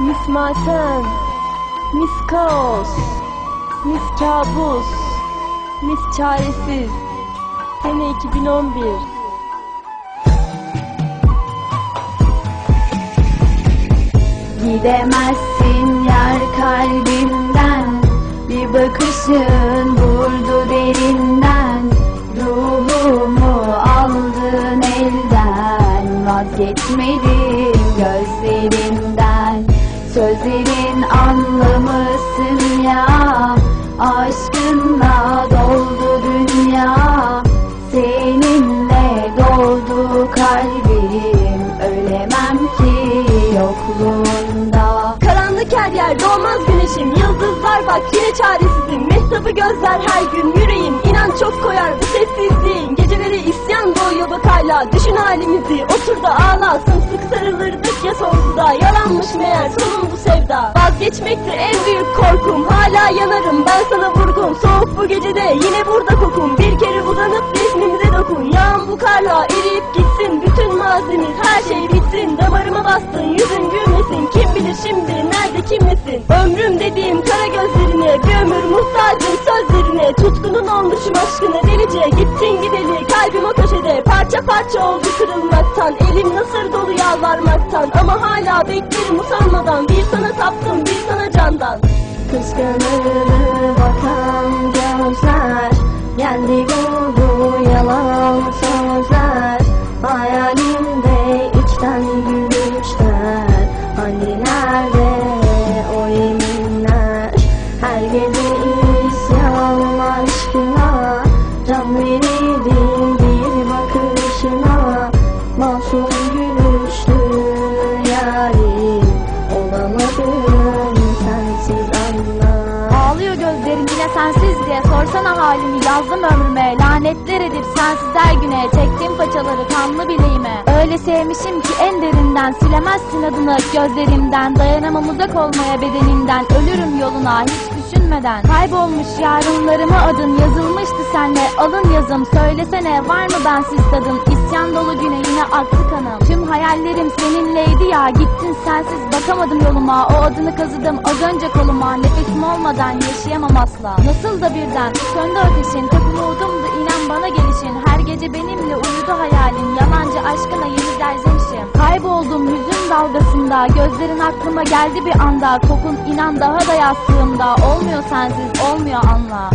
Mis matem, mis kaos, mis kabus, mis çaresiz. Sene 2011. Gidemezsin yar kalbimden Bir bakışın vurdu derinden Ruhumu aldın elden Vazgeçmedim Sözlerin anlamısın ya Aşkınla doldu dünya. Seninle doldu kalbim. Ölemem ki yokluğunda. Karanlık her yer doğmaz güneşim. Yıldızlar bak yine çaresizim. Mehtabı gözler her gün yüreğim. İnan çok koyar bu sessizliğin Düşün halimizi otur da ağla Sımsıkı sarılırdık ya sonsuza Yalanmış meğer sonun bu sevda. Vazgeçmekti en büyük korkum. Hala yanarım ben sana vurgun. Soğuk bu gecede yine burada kokun. Bir kere uzanıp resmimize dokun. Yağan bu karla eriyip gitsin. Bütün mazimiz her şey bitsin. Damarıma bastın yüzün gülmesin. Kim bilir şimdi nerede kimlesin Ömrüm Parça oldu kırılmaktan? Elim nasır dolu yalvarmaktan. Ama hala beklerim usanmadan Bir sana taptım bir sana candan. Kıskanır bakan gözler Geldi buldu yalan sözler. Hayalimde içten gülüşler. Hani nerede o yeminler? Her gece Masum gülüşlü yarim Olamadım sensiz anla Ağlıyor gözlerim yine sensiz diye. Sorsana halimi yazdım ömrüme. Lanetler edip sensiz her güne. Çektim paçaları kanlı bileğime. Öyle sevmişim ki en derinden. Silemezsin adını gözlerimden. Dayanamam uzak olmaya bedeninden. Ölürüm yoluna. Hiç düşünmeden. Kaybolmuş yarınlarıma adın Yazılmıştı senle. Alın yazım Söylesene var mı bensiz tadın? İsyan dolu güne yine aktı kanım. Tüm hayallerim seninleydi ya Gittin sensiz bakamadım yoluma. O adını kazıdım az önce koluma. Nefesim olmadan yaşayamam asla. Nasıl da birden söndü ateşin Tek umudumdu inan bana gelişin. Her gece benimle uyudu hayalin Yalancı aşkına yeni derzemişim Kayboldum hüzün dalgasında Gözlerin aklıma geldi bir anda Kokun inan daha da yastığımda Olmuyor sensiz olmuyor anla.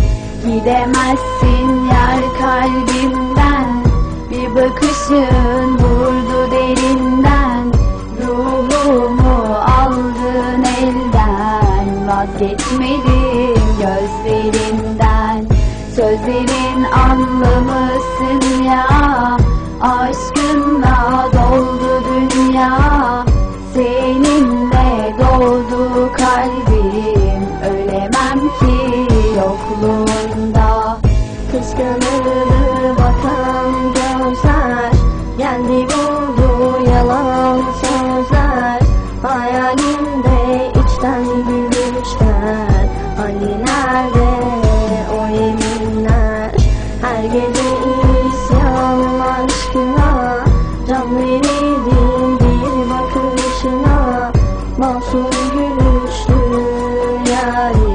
Gidemezsin yar kalbimden Bir bakışın vurdu derinden Ruhumu aldın elden Vazgeçmedim gözlerinden. Sözlerin anlamısın ya Aşkınla doldu dünya Seninle doldu kalbim. Ölemem ki yokluğunda. Kıskanır bakan gözler Geldi buldu yalan sözler. Hayalimde içten gülüşler görmüştüm yani